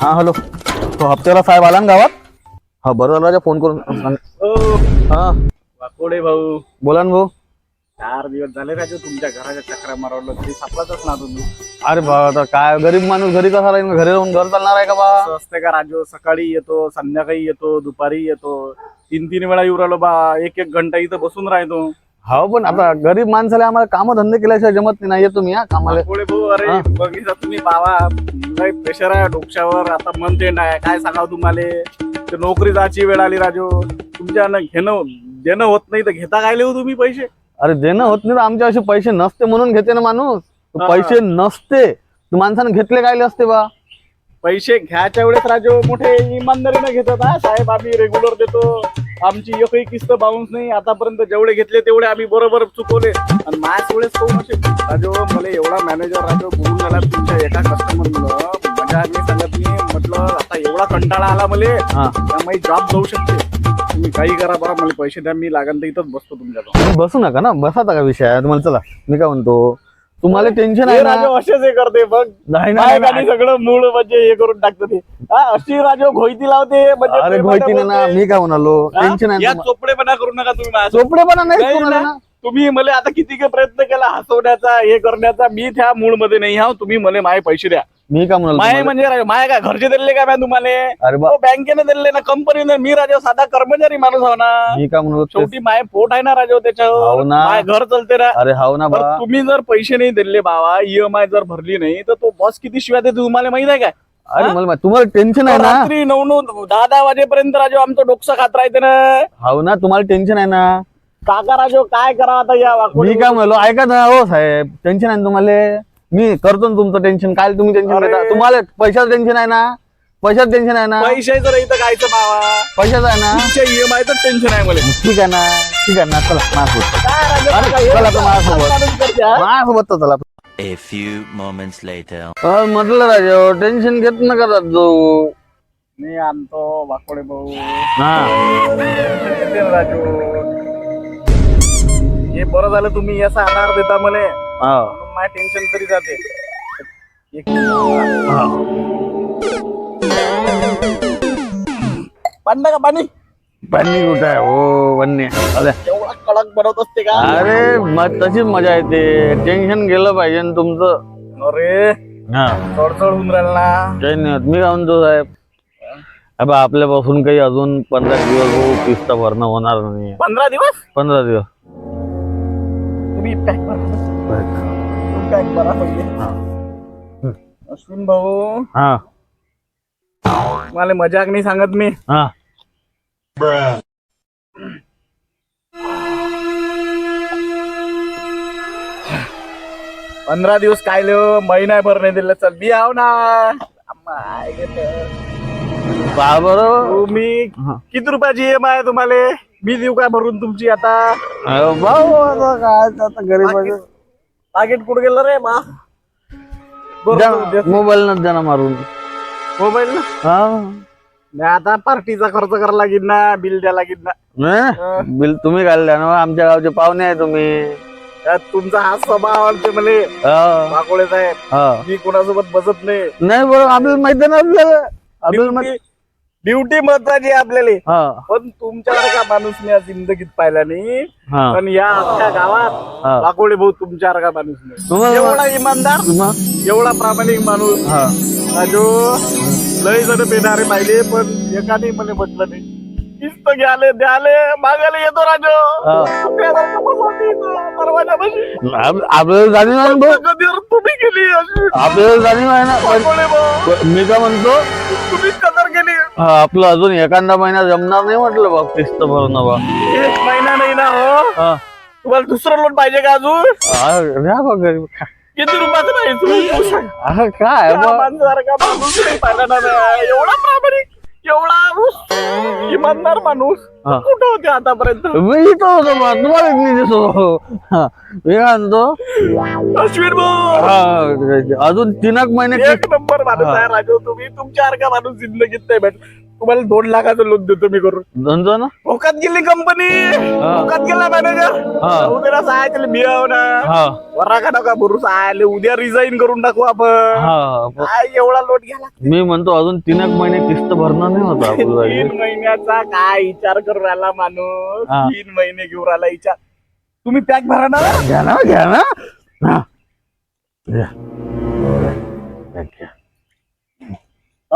हा हॅलो तो हप्त्याला साहेब आला ना गावात? हा बरं झालं राजा फोन करून. सांग हा. वाकोडे भाऊ. बोला ना भाऊ. चार दिवस झाले राजू तुमच्या घराच्या चक्रा मारवलं. तरी सापडतच ना तुम्ही. अरे बा आता काय गरीब माणूस घरी कसा राहील? घरी राहून घर चालणार आहे का बा? असं असते का राजू? सकाळी येतो संध्याकाळी येतो दुपारी येतो. तीन तीन वेळा येऊ राहिलो बा. एक एक घंटा इथं बसून राहतो. हो पण आता गरीब माणसाला आम्हाला काम धंदे केल्याशिवाय जमत नाही. येतो मी हा कामाला. वाकोडे भाऊ अरे. बघितलं तुम्ही बाबा लय प्रेशर आहे डोक्यावर. आता मन तेंड आहे काय सांगाव तुम्हाला? ते नोकरी जायची वेळ आली राजू. तुमच्या घेणं देणं होत नाही तर घेता काय लिहू तुम्ही पैसे? अरे देणं होत नाही तर आमच्या असे पैसे नसते म्हणून घेते ना माणूस. पैसे नसते. माणसाने घेतले काय असते बा? पैसे घ्यायच्या वेळेस राजू मोठे इमानदारीने घेतात हा साहेब. आम्ही रेग्युलर देतो. आमची एकही किस्त बाउन्स नाही. आतापर्यंत जेवढे घेतले तेवढे आम्ही बरोबर चुकवले. आणि माझ्याच वेळेस कोण असे राजू मला एवढा मॅनेजर राजू बोलून झाला तुमच्या एका कस्टमर मुलं म्हणजे मी सांगत नाही म्हटलं आता एवढा कंटाळा आला मला. हा. त्यामुळे जॉब जाऊ शकते. तुम्ही काही करा बा मला पैसे द्या. मी लागन तर इथंच बसतो तुमच्याजवळ. तुम्ही बसू नका ना. बसाचा का विषय तुम्हाला चला. मी काय म्हणतो? तुम्हाला टेन्शन आहे ना राजू असेच हे करते बघ नाही नाही. सगळं मूळ म्हणजे हे करून टाकतं ते हा, अशी राजू घोयती लावते म्हणजे अरे प्रेमाने गोयतीने ना बोलते. मी काय म्हणालो हा? टेन्शन आहे चोपडेपणा करू नका तुम्ही. चोपडेपणा नाही नाही कोणाला ना. ना तुम्ही मला आता किती काही प्रयत्न केला हसवण्याचा हे करण्याचा मी त्या मूळमध्ये नाही हा तुम्ही मला माय पैसे द्या मी काय म्हणालो माय? म्हणजे माय काय घरचे दिले का मॅ तुम्हाला? अरे बा हो, बँकेने दिले ना कंपनीने मी राजा साधा कर्मचारी माणूस हो ना. मी काय म्हणतो ते- शेवटी माय पोट आहे ना राजा हो त्याच्यावर. ना. माय घर चालते ना. अरे हाव ना तर बा. तुम्ही जर पैसे नाही दिले बाबा ईएमआय जर भरली नाही तर तो बॉस किती शिवाय देतो तुम्हाला माहीत आहे काय? अरे मला मा- तुम्हाला टेन्शन आहे ना? रात्री नऊ नऊ दहा दहा वाजेपर्यंत राजू आमचं डोकसं खात राहते ना. हाव ना तुम्हाला टेन्शन आहे ना? काका राजू काय करा आता या वाकोडी मी काय म्हणलो? ऐका ना हो साहेब. टेन्शन आहे ना तुम्हाला? मी करतो ना तुमचं टेन्शन काय तुम्ही टेन्शन अरे. घेता तुम्हाला पैशाचं टेन्शन आहे ना? पैशाचं टेन्शन आहे ना? पैशाचं नाही तर कायचं बाबा पैशाचं आहे ना? तुमच्या ईएमआय तर टेन्शन आहे मला. ठीक आहे ना? ठीक आहे ना? चला माझ्यासोबत. अरे, चला तर माझ्यासोबत. माझ्यासोबत तर चला. A few moments later. अ, म्हटलं राजा टेन्शन घेत नका जो मी आणतो वाकोडे भाऊ. हा. राजू. हे बरं झालं तुम्ही याचा आधार देता मला. हा. म्हणून माझ्या टेन्शन तरी जाते. एक हा. पाणी का पाणी? पाणी कुठं आहे? हो वन्य अरे. एवढा कडक बनवत असते का? अरे म- तशीच मजा येते. टेन्शन गेलं पाहिजे ना तुमचं. अरे हा. चढचढ होऊन राहिला ना. काही नाही होत. मी काय म्हणतो साहेब? अबे आपल्यापासून काही अजून पंधरा दिवस हो किस्त भरणं होणार नाही. पंधरा दिवस? पंधरा दिवस. तुम्ही पॅक पॅक करा हा. अश्विन भाऊ. हा. मला मजाक नाही सांगत मी. हा. पंधरा दिवस काय लिहो महिनाभर नाही दिलं. चल मी आव ना. माय गेलं. पहा बरं तुम्ही हा. किती रुपयाची ईएम आहे तुम्हाला? मी देऊ काय भरून तुमची आता? भाऊ आता काय आता गरीब पाकिट कुठं गेलं रे बा मोबाईल न द्या मारून. मोबाईल ना? हा. नाही आता पार्टीचा खर्च करायला लागेल ना बिल द्या लागेल ना. नाही? बिल तुम्ही घालल्या ना आमच्या गावचे पाहुणे आहे तुम्ही. त्यात तुमचा हा स्वभाव आवडते मला हा. वाकोळे साहेब हा. मी कोणासोबत बसत नाही. नाही बरं आपल्याला माहिती आहे ना आपल्याला. आपल्याला माहिती ड्युटी महत्वाची आहे आपल्याला. हा. पण तुमच्यासारखा माणूस मी या जिंदगीत पाहिला नाही? हा. पण या अख्ख्या गावात वाकोळे भाऊ तुमच्यासारखा माणूस नाही? तुम्हाला एवढा इमानदार मग? एवढा प्रामाणिक माणूस. हा. राजू लय जण पेणारे पाहिले पण एकाने मला म्हटलं नाही. किस्त घ्याले द्याले मागायला येतो राजू. हा. इथं दरवाजापाशी. आप- आपल्याला जाणीव आहे ना भाऊ? कधीवर तुम्ही केली अशी. आपल्याला जाणीव आहे ना? पण वाकोळे भाऊ मी काय म्हणतो? तुम्ही हा, आपलं अजून एखादा महिना जमणार नाही म्हटलं बा किस्त भरणं बा एक महिना नाही ना हो हा. तुम्हाला दुसरं लोन पाहिजे का अजून बा गरीब. किती रुपयाचं. हा, काय त्या बा माणसासारखा माणूस नाही पाहिला ना मी. एवढा प्रामाणिक एवढा इमानदार माणूस? हा. कुठं होते आतापर्यंत? मी इथं होतो बा तुम्हाला नाही दिसतो हा, मी काय म्हणतो अश्विन भाऊ! हा, अजून तीन एक महिने एक नंबर माणूस आहे राजू तुम्ही तुमच्यासारखा माणूस जिंदगीत नाही भेट तुम्हाला दोन लाखाचं लोन देतो मी करून. दोनजो ना भोकात गेली कंपनी भोकात गेला मॅनेजर हा. उद्या साय त्याला मिळाव ना हा. वरा का नका भरू सायले उद्या रिझाईन करून टाकू आपण. हा. काय एवढा लोट घ्याला मी म्हणतो अजून तीन एक महिने किस्त भरणं नाही होत तीन महिन्याचा काय विचार करून राहिला माणूस? हा. तीन महिने घेऊन राहिला विचार. तुम्ही पॅक भरा ना. घ्या ना घ्या ना. हा. घ्या. घ्या.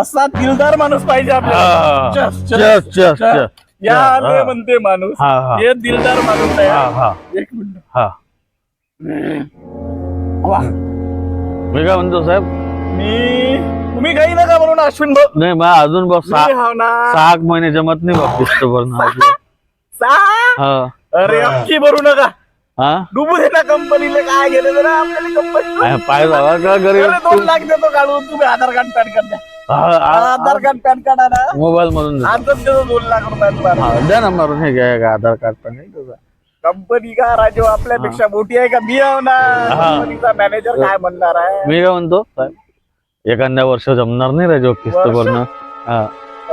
असा दिलदार माणूस पाहिजे. आपल्याला. चस, चस, चस, चस, चस. चस. या हा. आले म्हणते माणूस हा हा. हे दिलदार माणूस हा आहे एक मिनिट. हा. वा. मी काय म्हणतो साहेब? मी तुम्ही काही नका म्हणून अश्विन भाऊ. नाही मग अजून बघ मी सहा हाव ना सहा एक महिने जमत नाही बघ. सहा? हा. अरे अख्खी भरू नका. हा? डुबू दे ना कंपनीला काय गेलेलं ना आपल्याला कंपनी पाय जावा का घरी? अरे दोन लाख देतो काढून तुम्ही आधार कार्ड पॅन कार्ड द्या आधार कार्ड पॅन कार्ड आणा मोबाईल मधून देतो. दोन लाख रुपये तुम्हाला हा, द्या ना मारून हे घ्या का आधार कार्ड पण आहे तुझं. कंपनी का राजू? आपल्यापेक्षा मोठी आहे का? मी आहो ना. हा. कंपनीचा मॅनेजर काय म्हणणार आहे? मी काय म्हणतो? साहेब एखाद्या वर्ष जमणार नाही राजू किस्त वर्ष? भरणं. हा.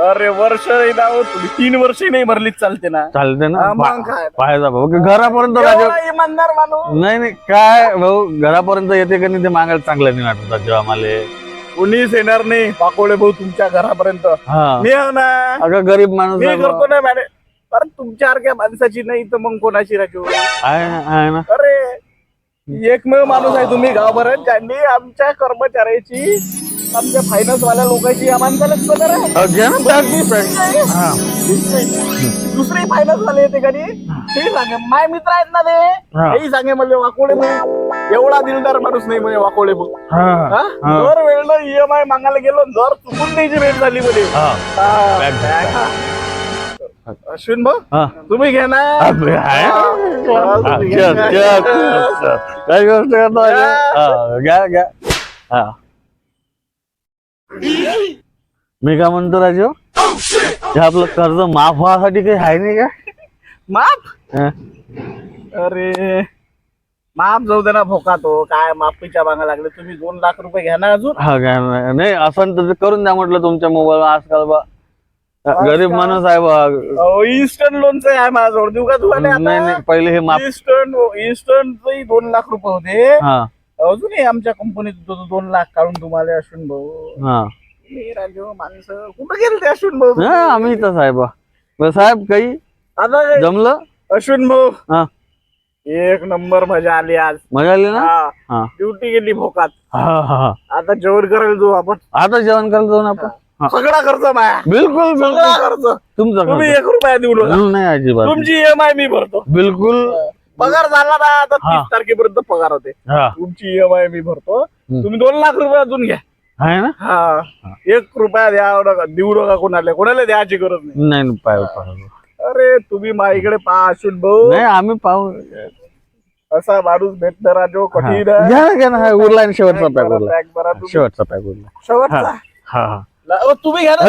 अरे वर्ष नाही ना हो, तुम्ही तीन वर्ष नाही भरलीच चालते ना. चालते ना? हा, मग काय? पाहायचा भाऊ की घरापर्यंत राजू एवढा इमानदार माणूस. नाही नाही काय भाऊ घरापर्यंत येते का नाही ते मागायला चांगलं नाही वाटत राजू आम्हाला. कोणीच येणार नाही. पाकोळे भाऊ तुमच्या घरापर्यंत. हा. मी आहो ना अगं गरीब माणूस मी आहे करतो. ना मॅनेज अरे तुमच्यासारख्या माणसाची नाही तर मग कोणाची राजू? आहे ना आहे ना. अरे एकमेव माणूस आहे तुम्ही गावभरात ज्यांनी आमच्या कर्मचाऱ्याची आमच्या फायनान्स वाल्या लोकांची या आहे. घ्या ना. हा. दुसरे फायनान्स वाले येते कधी? ते सांगे. माय मित्र आहेत ना हा. ते तेही सांगे म्हणजे वाकोडे भाऊ एवढा दिलदार माणूस नाही म्हणजे वाकोडे भाऊ हा. दर वेळेला ईएमआय मागायला गेलो जर चुकून द्यायची रेट झाली मध्ये हा. हा, हा. अश्विन भाऊ हा. तुम्ही चल. काय गोष्ट करतो? हा, घ्या घ्या. हा. मी काय म्हणतो राजू? हे आपलं कर्ज माफ व्हासाठी काही आहे नाही का? माफ? हा? अरे माफ जाऊ दे ना भोका तो. काय माफीच्या मागा लागले. तुम्ही दोन लाख रुपये घ्या ना अजून. हा काय नाही नाही, असं तर ते करून द्या म्हटलं तुमच्या मोबाईल आजकाल बा. गरीब माणूस आहे बा. इन्स्टंट लोनचं आहे माझ्याजवळ. देऊ का तुम्हाला नाही नाही पहिले हे माफ. इन्स्टंट इन्स्टंट दोन लाख रुपये होते. हा. अजूनही आमच्या कंपनीत दो- दोन लाख काढून तुम्हाला अश्विन भाऊ. हा. तुम्ही राजू माणसं कुठं गेले ते अश्विन भाऊ? हा, आम्ही इथं साहेब. बरं, साहेब काही आता? जमलं? अश्विन भाऊ हा. एक नंबर मजा आली आज. मजा आली ना? हा. ड्युटी गेली भोकात. हा हा हा. आता जेवण करायला जाऊ आपण. आता जेवण करायला जाऊ ना आपण? हा. सगळा खर्च माया. बिलकुल सगळा बिलकुल खर्च. तुमचा तुम्ही खर्च. एक रुपया देऊ नका. नाही अजिबात. तुमची ईएमआय मी भरतो. बिलकुल. पगार झाला ना आता हा. तीस तारखेपर्यंत पगार होते. हा. तुमची ईएमआय मी भरतो. तुम्ही दोन लाख रुपये अजून घ्या. आहे ना हा एक रुपया द्या नका देऊ नका कोणाला कोणाला द्यायची गरज नाही पाय. अरे तुम्ही माझ्याकडे पहा अश्विन भाऊ नाही आम्ही पाहू असा माणूस भेटणार हा. कठीण आहे. घ्या ना घ्या ना हा, उरला आणि शेवटचा Pack पॅक उरला pack करा तुम्ही. शेवटचा पॅक उरला शेवटचा हा हा ला- तुम्ही घ्या ना.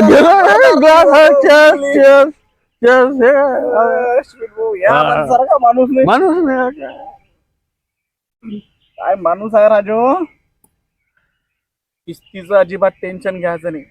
अश्विन भाऊ या हा. माणसासारखा माणूस नाही माणूस नाही. काय माणूस आहे राजो किस्तीचं अजिबात टेन्शन घ्यायचं नाही.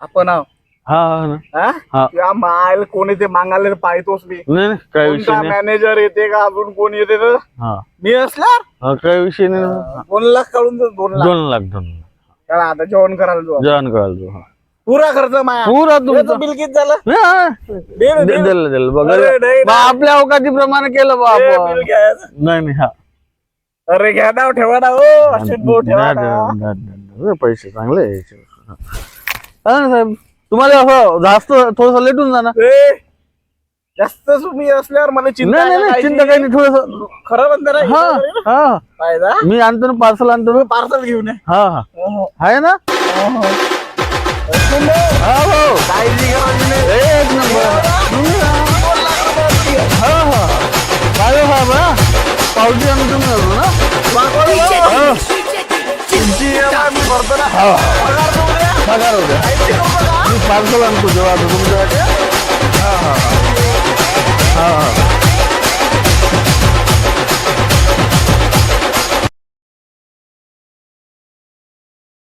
आपण आहो हा हा ना. हा? हा. या माल कोणी ते मागायला पाहतोच मी. नाही नाही, काय विषय कोणता नाही. मॅनेजर येते का? अजून कोण येते तर? हा. मी हा, काय विषय नाही. दोन लाख काढून दोन लाख. दोन लाख दोन लाख. चला आता जेवण करायला जाऊ जेवण करायला हा. पुरा खर्च माया. पुरा तुमचा. बिल किती झालं? हा. दे दे. दिलं दिलं बघ. अरे, नाही, बा, आपल्या अवकाशीप्रमाणे केलं बा आपण. घ्यायचं. नाही नाही हा. अरे घ्या ना ठेवा ना हो भाऊ ठेवा ना द्या, द्या, द्या. पैसे चांगले आहे. हा ना साहेब तुम्हाला असं जास्त थोडस लेटून जाणार ए, जास्त तुम्ही असल्यावर मला चिंता नाही नाही, नाही चिंता काही नाही थोडस खरं म्हणता ना हा हा फायदा मी आणतो ना पार्सल आणतो ना पार्सल घेऊन ये. हा हा हो, हो. आहे ना हो, हो. अश्विन भाऊ, हा हो काळजी नाही. एक नंबर. हा हा साहेब हा पावती आणतो ना अजून, हा? मागवलं ना? भरतो ना. हा. पगार देऊ द्या. पगार होत्या ऐंशी? मी पार्सल आणतो जेव्हा आता हा हा हा हा हा